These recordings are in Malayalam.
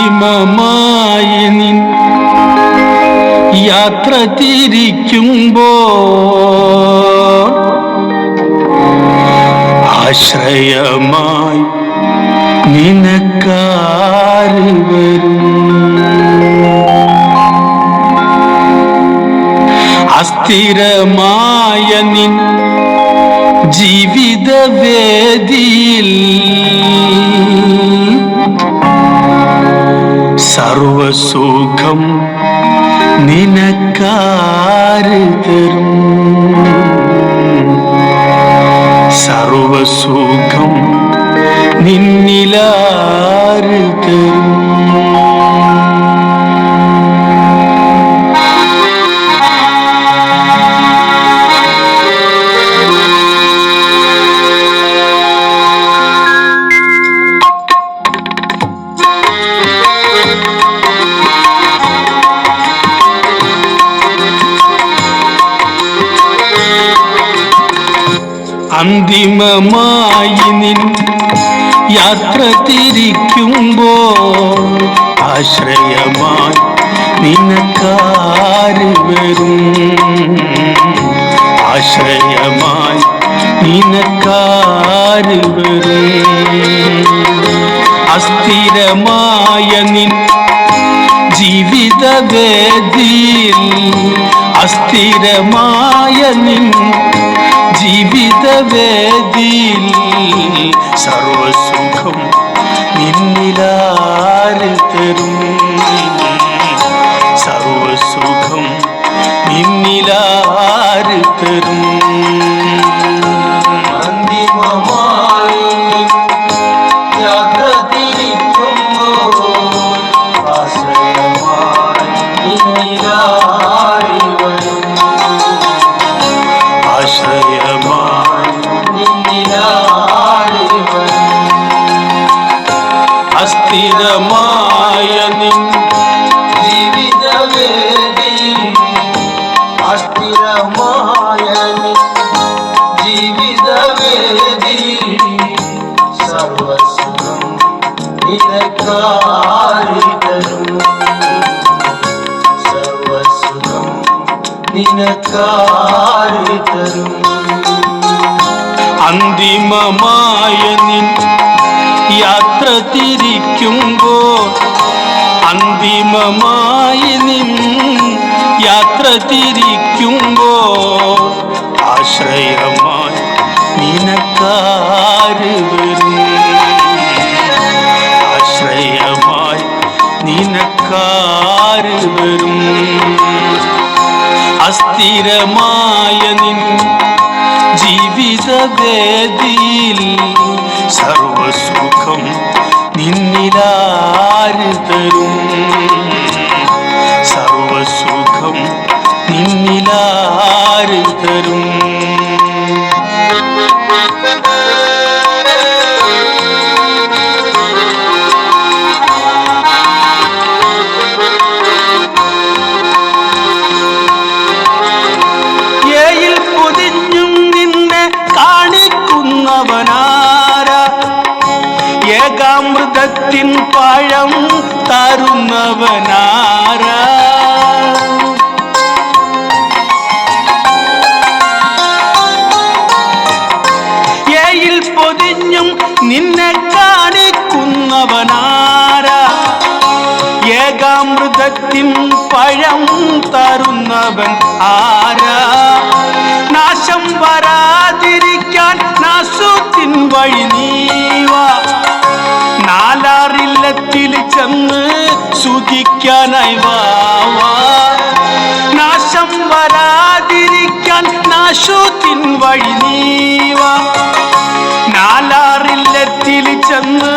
അന്തിമമായി നിൻ യാത്ര തിരിക്കുമ്പോ ആശ്രയമായി നിനക്കാര് വരും. അസ്ഥിരമായ നിൻ ജീവിതവേദിയിൽ സർവസുഖം നിനക്കാര് തരും. സർവസുഖം നിന്നിലാര് അന്തിമമായി നിൻ യാത്ര തിരിക്കുമ്പോ ആശ്രയമായി നിനക്കാര് വരും. ആശ്രയമായി നിനക്കാര് വരും. അസ്ഥിരമായ നിൻ ജീവിതവേദിയിൽ അസ്ഥിരമായ നിൻ ജീവിതവേദിയിൽ സർവസുഖം നിന്നിലാര് തരും. സർവസുഖം നിന്നിലാര് തരും. അന്തിമമായി അസ്ഥിരമായ നിൻ ജീവിതവേദി അസ്ഥിരമായ ജീവിതവേദി സർവസുഖം നിനക്കാരി തരും സർവസുഖം നിനക്കാരി തരും അന്തിമമായ നിൻ യാത്ര തിരിക്കുമ്പോൾ അന്തിമമായി നിൻ യാത്ര തിരിക്കുമ്പോ ആശ്രയമായി നിനക്കാര് ആശ്രയമായി നിനക്കാര് വരും. അസ്ഥിരമായ നിൻ ജീവിതവേദിയിൽ സർവസുഖം നിന്നിലാര് സർവസുഖം നിന്നിലാര് ഏകാമൃതത്തിൻ പഴം തരുന്നവനാര? ഏയിൽ പൊതിഞ്ഞും നിന്നെ കാണിക്കുന്നവനാര? ഏകാമൃതത്തിൻ പഴം തരുന്നവൻ ആരാ? നാശം വരാതിരിക്കാൻ നാശത്തിൻ വഴി നീവാ ചെന്ന് സുഖിക്കാനായി വാവാ നാശം വരാതിരിക്കാൻ നാശത്തിൻ വഴി നീവാ നാലാറില്ലത്തിൽ ചെന്ന്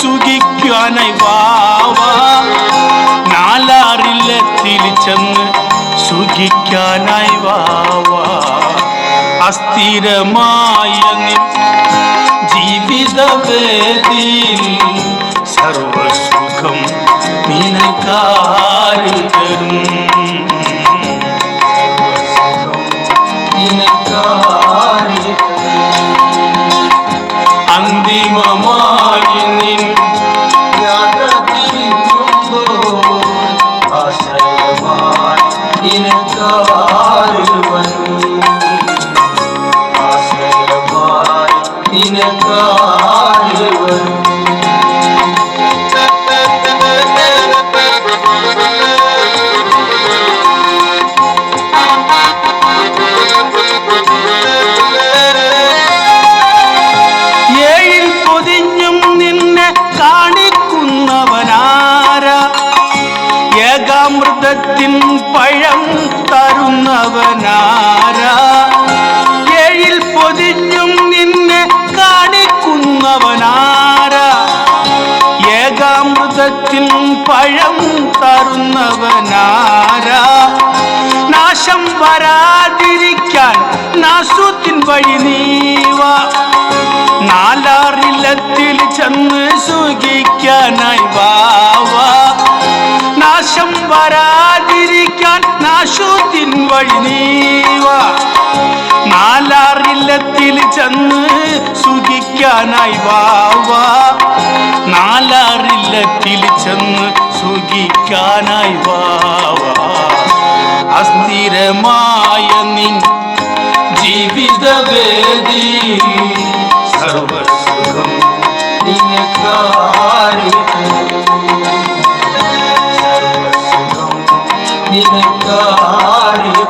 സുഖിക്കാനായി വാവാ നാലാറില്ലത്തിൽ ചെന്ന് സുഖിക്കാനായി വാവാ അസ്ഥിരമായ ജീവിതവേദിയിൽ காரிதரும் அந்திமமாயின் പഴം തരുന്നവനാരാ? നാശം വരാതിരിക്കാൻ നാശത്തിൻ വഴി നീവ. നാലാറില്ലത്തിൽ ചെന്ന് സുഖിക്കാനായി വാവ. നാശം വരാതിരിക്കാൻ നാശത്തിൻ വഴി നീവാ. നാലാറില്ലത്തിൽ ചെന്ന് സുഖിക്കാനായി വാവാ നാലാറില്ലത്തിൽ ചെന്ന് സുഖിക്കാനായി വാവാ അസ്ഥിരമായ നിൻ ജീവിതവേദി സർവസുഖം നിനക്കാരി സർവസുഖം നിനക്കാര്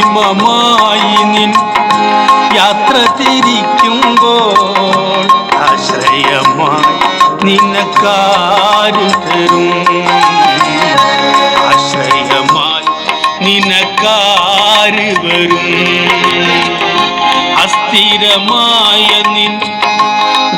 അന്തിമമായി നിൻ യാത്ര തിരിക്കുമ്പോൾ ആശ്രയമായി നിനക്കാര് തരും. ആശ്രയമായി നിനക്കാര് വരും. അസ്ഥിരമായ നിൻ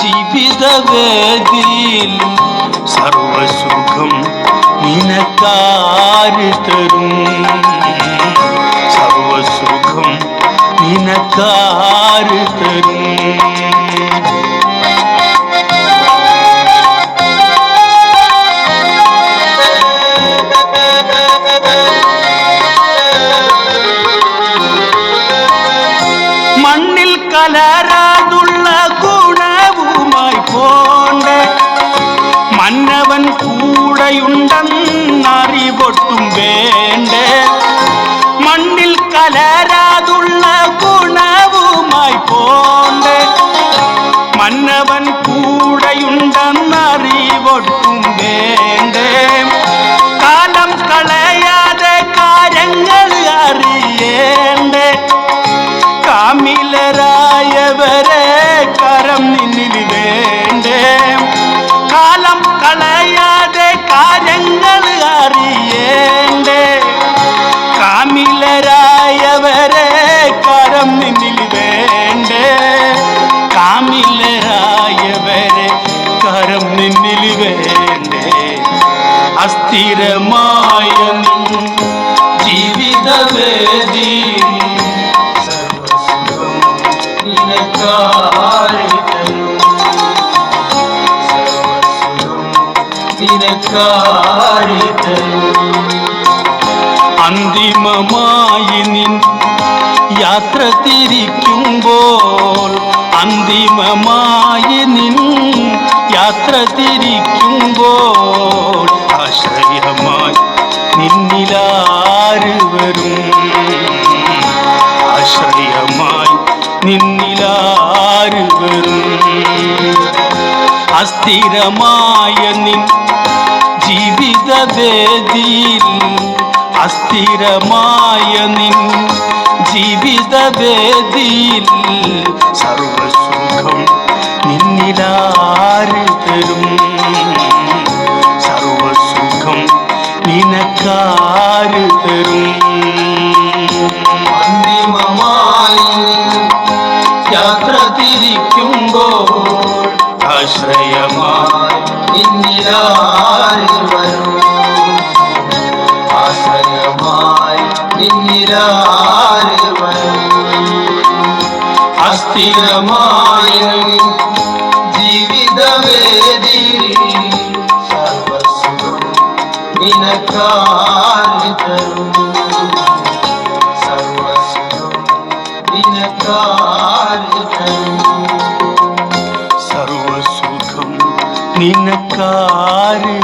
ജീവിതവേദിയിൽ സർവസുഖം നിനക്കാര് തരും. സർവസുഖം നിനക്കാര് തരും കാമിലരായവരെ കരം നിന്നിൽ വേണ്ടേ? കാലം കളയാതെ കാര്യങ്ങൾ അറിയേണ്ടേ? കാമിലരായവരെ കരം നിന്നിൽ വേണ്ടേ? കാമിലരായവരെ കരം നിന്നിൽ വേണ്ടേ? അസ്ഥിരമായ ജീവിതവേദി അന്തിമമായി നിൻ യാത്ര തിരിക്കുമ്പോൾ അന്തിമമായി നിൻ യാത്ര തിരിക്കുമ്പോൾ ആശ്രയമായി നിന്നിലാര് വരും ആശ്രയമായി നിന്നിലാര് അസ്ഥിരമായ നിൻ ജീവിത വേദിയിൽ അസ്ഥിരമായ നിൻ ജീവിത വേദിയിൽ സർവസുഖം നിന്നിലാര് തരും? സർവസുഖം നിനക്കാര് തരും? വരും അസ്ഥിരമായ ജീവിതവേദി സർവസുഖം നിനക്കാര് തരും സർവസുഖം നിനക്കാര് തരും സർവസുഖം നിനക്കാര്